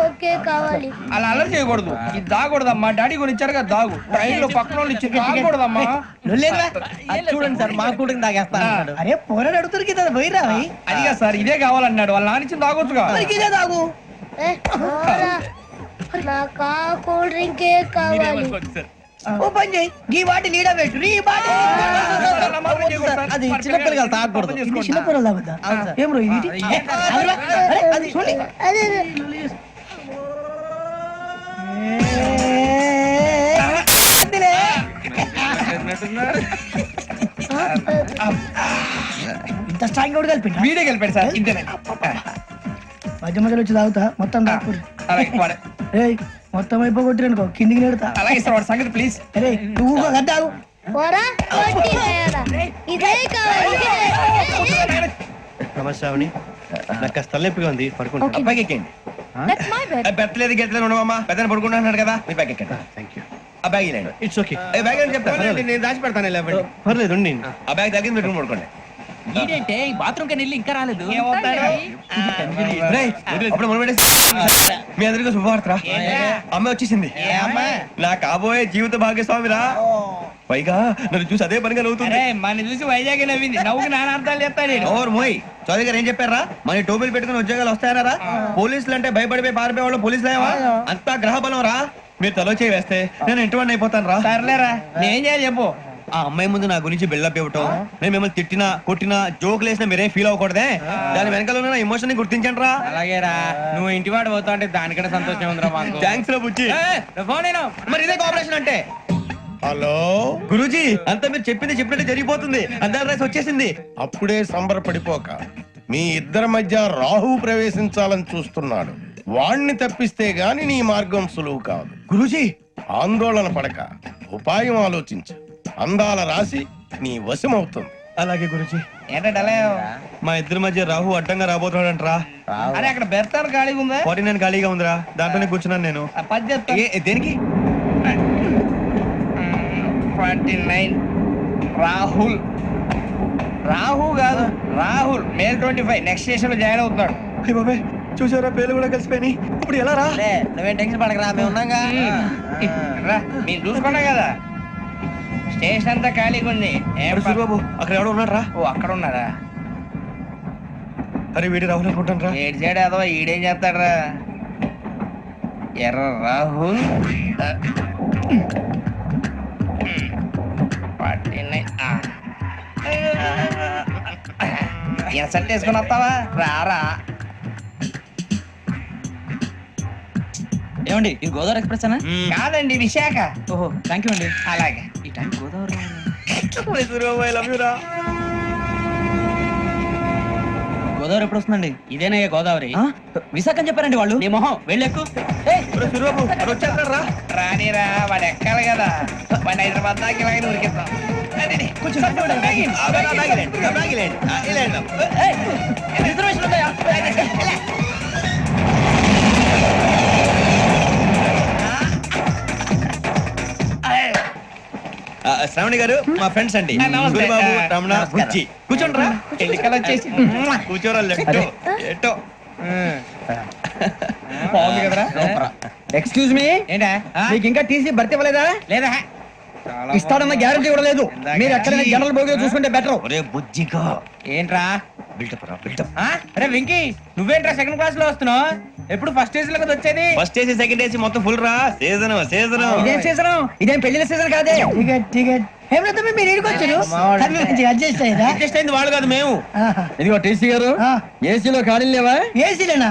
ఒకే కావాలి అలా అల్లరి చేయకూడదు ఇది దాగకూడదమ్మా డాడీ కొని ఇచ్చారు కదా దాగు ట్రైన్లో పక్కన వాళ్ళు ఇచ్చి దాగకూడదమ్మా చూడండి సార్ మా కూడా తాగేస్తా అన్నాడు. అరే పోరాడు అడుగుతారు కదా పోయిరా. అదిగా సార్ ఇదే కావాలన్నాడు వాళ్ళ నాన్న ఇచ్చింది తాగొచ్చుగా ఇదే తాగు. నాకు ఆ కూల్ డ్రింకే కావాలి ఓ పని చేయి ఈ వాటి లీడ పెట్టు ఈ వాటి అది చిన్నపిల్లలు తాగకూడదు ఇది చిన్న పొరలు తాగుతా ఏం రో ఇది అదిరా, అరే, అది చూడండి ఇంత స్ట్రాంగ్ కూడా కలిపి గెలిపాడు సార్ ఇంతేనే మధ్య మధ్యలో వచ్చి తాగుతా మొత్తం వాడు- ఏయ్ మొత్తం అయిపోగొట్టిరనుకో కిందికి నేడుతా. అలాగే సార్ వాడు సంగతి ప్లీజ్ అరే నువ్వు నాకు కాస్త తలనొప్పిగా ఉంది పడుకుంటా. బ్యాగ్ ఎక్కండి. పెట్టలేదు గెట్టలేదు ఉండవమ్మా. పెద్దని పడుకుంటున్నాడు కదా మీ బ్యాగ్ ఎక్కండి. థ్యాంక్ యూ ఆ బ్యాగ్ ఇలాండి ఇట్స్ ఓకే ఏ బ్యాగ్ అని చెప్తాను నేను దాచి పెడతాను లేవండి పర్లేదు ఉండి ఆ బ్యాగ్ తగ్గింది పెట్టుకుని పడుకోండి ఏంటంటే బాత్రూమ్ కని వెళ్ళి ఇంకా రాలేదు. రేయ్, అప్పుడు మొదలు పెట్టేసి మీ అందరికీ శుభవార్తరా అమ్మాయి వచ్చేసింది. నా కాబోయే జీవిత భాగ్యస్వామిరా. పైగా నన్ను చూసి అదే పనిగా నవ్వుతుంది. మన చూసి వైజాగ్ నవ్వింది. నవ్వుకి నాన్న అర్థాలు చెప్తాడు ఓర్ మోయ్. చౌదరి గారు ఏం చెప్పారా? మన టోబీలు పెట్టుకుని ఉద్యోగాలు వస్తాయనరా పోలీసులు అంటే భయపడిపోయి పారిపోయే వాళ్ళు పోలీసులు అంతా గ్రహ బలం రా. మీరు తలో చేయి వేస్తే నేను ఇంటివాడిని అయిపోతాను రా సర్లేరా నేనేం చేయాలి చెప్పు. ఆ అమ్మాయి ముందు నా గురించి బిల్డప్ ఇవ్వటం నేను మిమ్మల్ని తిట్టినా కొట్టినా జోకులు వేసినా మీరేం ఫీల్ అవ్వకూడదే. దాని వెనకాల ఉన్న ఎమోషన్ని గుర్తించండి రా అలాగేరా నువ్వు ఇంటి వాడు పోతా అంటే దానికంటే సంతోషం ఉందిరా మాకు. థ్యాంక్స్ రా బుజ్జి. ఫోన్ నేను మరి ఇదే కోఆపరేషన్ అంటే? హలో? గురూజీ అంతా మీరు చెప్పింది చెప్పినట్టు జరిగిపోతుంది. అందాల రైస్ వచ్చేసింది. అప్పుడే సంబరపడిపోక మీ ఇద్దరి మధ్య రాహు ప్రవేశించాలని చూస్తున్నాడు. వాణ్ణి తప్పిస్తే గాని నీ మార్గం సులువు కాదు. గురూజీ! ఆందోళన పడక. ఉపాయం ఆలోచించు. అందాల రాశి నీ వశమవుతుంది. అలాగే గురూజీ. ఏంటంటే మా ఇద్దరి మధ్య రాహు అడ్డంగా రాబోతున్నాడంట్రా. అరే అక్కడ బెర్తాను ఖాళీగా ఉందా? ఫార్టీ నైన్ ఖాళీగా ఉందిరా. దాంట్లోనే కూర్చున్నాను నేను. పది చెప్తా. దేనికి? Forty nine. రాహుల్. రాహు కాదు Rahul. May twenty five. Next స్టేషన్లో జాయిన్ అవుతున్నాడు. బాబాయ్. చూసారా? పేర్లు కూడా కలిసిపోయినాయి. ఇప్పుడు ఎలా రా? నువ్వేం టెన్షన్ పడకరా మేము ఉన్నాగా. రా మీరు చూసుకున్నా కదా. స్టేషన్ అంతా ఖాళీగా ఉంది. సూరిబాబు అక్కడ ఎవడో ఉన్నాడు రా ఓ అక్కడ ఉన్నారా అరే వీడి రాహుల్ అనుకుంటాను రా ఏడు సైడ్ అదో ఈడేం చేస్తాడరా? ఎర్ర రాహుల్ ఇన్సర్ట్ వేసుకుని వస్తావా? రారా. ఏమండి ఇది గోదావరి ఎక్స్ప్రెస్ అనా కాదండి విశాఖ. ఓహో థ్యాంక్ యూ అండి. అలాగే. ఈ టైం గోదావరి గోదావరి ఎప్పుడు వస్తుందండి? ఇదేనయ్య గోదావరి. విశాఖ అని చెప్పారండి వాళ్ళు. నీ మొహం వెళ్ళెక్కు రా? రానిరా వాడు ఎక్కాలి కదా. వాడిని హైదరాబాద్ దాకా ఇలాగే ఉరికిస్తాం కొంచెం శ్రావణి గారు మా ఫ్రెండ్స్ అండి. ఆ, రమణ బుజ్జి. ఎన్నికలు వచ్చేసి కూర్చోరా ఎట్టో. బాగుంది కదరా? ఎక్స్క్యూజ్ మీ ఏంటా? మీకు ఇంకా టీసీ భర్తీ ఇవ్వలేదా? లేదా? ఇస్తాడన్న గ్యారంటీ కూడా లేదు మీరు ఎక్కడైనా జనరల్ బోగిలో చూసుకుంటే బెటర్ ఒరే బుజ్జిగా. ఏంట్రా? బిల్డప్ రా బిల్డప్ ఆ? అరే వెంకీ నువ్వేంట్రా సెకండ్ క్లాస్లో వస్తున్నావు? ఎప్పుడు ఫస్ట్ ఏజ్లో కదా వచ్చేది? ఫస్ట్ ఏసీ సెకండ్ ఏసీ మొత్తం ఫుల్ రా. సీజన్ సీజన్ ఇదేం సీజన్ ఇదేం పెళ్ళిన సీజన్ కాదే? టికెట్ టికెట్ ఏం లేదు మీరు ఇడికి వచ్చారు. అడ్జస్ట్ అయ్యారా అడ్జస్ట్ అయింది వాళ్ళు కాదు మేము. ఇదిగో టీసీ గారు ఏసీలో ఖాళీ లేవా? ఏసీలేనా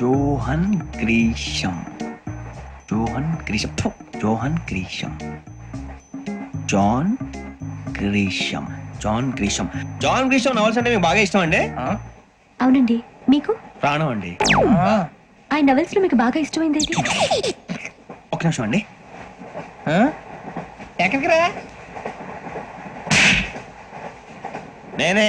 John Grisham Johan Grisham Johan Grisham John Grisham John Grisham John Grisham novels అంటే మీకు బాగా ఇష్టం అండి? అవునండి. మీకు? ప్రాణం అండి. ఆయన నవెల్స్లో మీకు బాగా ఇష్టమైంది ఏది? ఒక నిమిషం అండి. ఎక్కడికి రా? నేనే.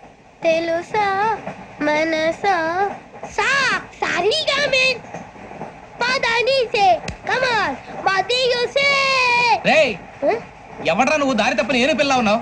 తెలుసా? మనసా? సా సారీగా మీన్ పదని సే కమాన్ మదియు సే రేయ్ ఎవడ్రా నువ్వు దారి తప్ప నేను పిల్ల ఉన్నావు?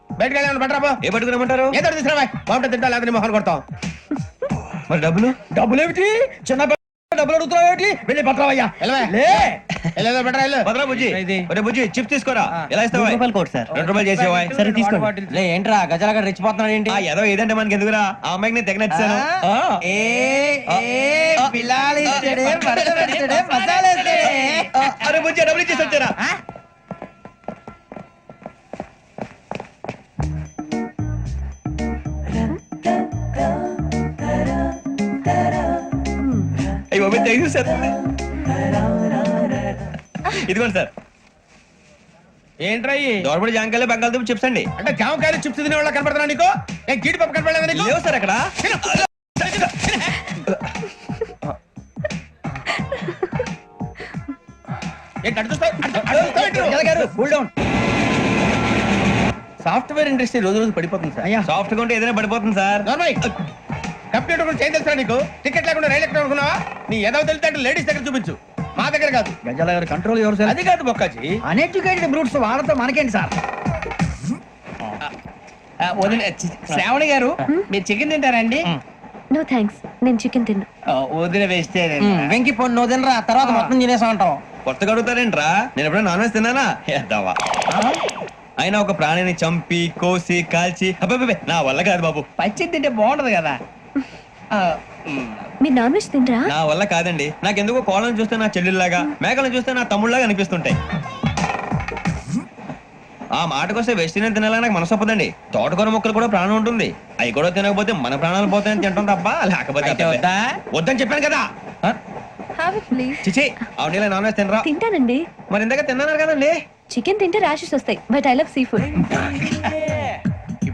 బయటకు వెళ్ళాను బట్రాబో ఏ పట్టుకురమ్మంటారు ఏదో తీసుకురా బాగుంటుంది తింటా లేదా నీ మొహాన్ని కొడతాం. మరి డబ్బులు? డబ్బులు ఏమిటి చిన్న డబ్బులు అడుగుతున్నావు ఏమిటి వెళ్ళి పట్టరావయ్యా వెళ్ళవే. బుజ్జి. ఒరే బుజ్జి చిప్స్ తీసుకోరా. ఎలా ఇస్తావా రూపాయలు కోట్ సార్. రెండు రూపాయలు చేసేవా సరే తీసుకోండి. లే ఏంట్రా? గజాల గారు రెచ్చిపోతున్నాడు ఏంటి? ఆ ఏదో ఏదంటే మనకి ఎందుకురా? ఆ అమ్మాయికి నేను తెగ నచ్చాను అరే బుజ్జి డబ్బులు ఇచ్చేసి వచ్చారా? సార్ ఇదిగోండి సార్. ఏంట్రా? దోరబడి జాంకాయలు బంగాళదుంప చిప్స్ అండి. అంటే జామకాయలు చిప్స్ తినే వాళ్ళ కనపడుతున్నా నీకు? ఏ గీడి పప్పు కనపడలేదా నీకు? లేవు సార్ అక్కడ. సాఫ్ట్వేర్ ఇండస్ట్రీ రోజు రోజు పడిపోతుంది సార్. అయ్యా. సాఫ్ట్గా ఉంటే ఏదైనా పడిపోతుంది సార్. కంప్యూటర్ గురించి ఏం తెలుసా నీకు? టికెట్ లేకుండా రైలు ఎక్కడ అనుకున్నావా? నీ ఏదో తెలితే అంటే లేడీస్ దగ్గర చూపించు. మా దగ్గర కాదు. గజాల గారు కంట్రోల్ ఎవరు సార్? అది కాదు బొక్కాజీ. అన్ఎడ్యుకేటెడ్ బ్రూట్స్ వాళ్ళతో మనకేంటి సార్? వదిన చి- శ్రావణి గారు మీరు చికెన్ తింటారండి? నో థ్యాంక్స్ నేను చికెన్ తిన్నా. ఆ, వదిన వేస్తే వెంకి పొన్ను తినరా తర్వాత మొత్తం తినేసా ఉంటాం కొత్తగా అడుగుతారేంట్రా నేను ఎప్పుడైనా నాన్ వెజ్ తిన్నానా? ఎద్దావా అయినా ఒక ప్రాణిని చంపి కోసి కాల్చి అబ్బబ్బబ్బే, నా వల్ల కాదు బాబు. పచ్చి తింటే బాగుంటది కదా. మీరు నాన్ వెజ్ తినరా నా వల్ల కాదండి. నాకెందుకో కోళ్ళని చూస్తే నా చెల్లెల్లాగా మేకలను చూస్తే నా తమ్ముళ్ళలాగా అనిపిస్తుంటాయి. ఆ మాటకొస్తే వెస్టిరియన్ తినాలని నాకు మనసు ఒప్పదండి. తోటకూర మొక్కలు కూడా ప్రాణం ఉంటుంది. అవి కూడా తినకపోతే మన ప్రాణాలు పోతాయని తింటాం తప్ప లేకపోతే అయితే అబ్బబ్బే. వద్దా? వద్దని చెప్పాను కదా. హ్యావ్ ఇట్ ప్లీజ్ చిచి అవునీ నాన్ వెజ్ తినరా? తింటానండి. మరి ఇందాక తిన్నాను కదండి చికెన్ తింటే ర్యాషెస్ వస్తాయి but I love sea food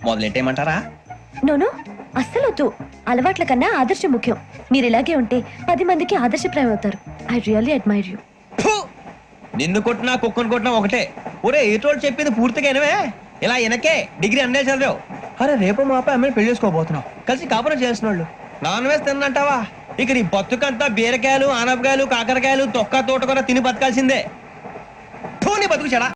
మొదలెట్టేయమంటారా? No no అస్సలు వద్దు అలవాట్ల కన్నా ఆదర్శం ముఖ్యం. మీరు ఇలాగే ఉంటే పది మందికి ఆదర్శప్రాయం అవుతారు. I really admire you! నిన్ను కొట్టినా కుక్కను కొట్టినా ఒకటే. ఒరే ఏటోళ్ళు చెప్పింది పూర్తిగా వినవే? ఇలా వెనకే డిగ్రీ అన్నే చదివావు. అరే రేపు మా అబ్బాయి అమ్మని పెళ్ళి చేసుకోబోతున్నావు. కలిసి కాపురం చేసిన వాళ్ళు నాన్ వెజ్ తిన్నంటావా? ఇక నీ బతుకంతా బీరకాయలు ఆనపకాయలు కాకరకాయలు తొక్క తోట కూడా తిని బతకాల్సిందే. ధోని బతుకు చెడా.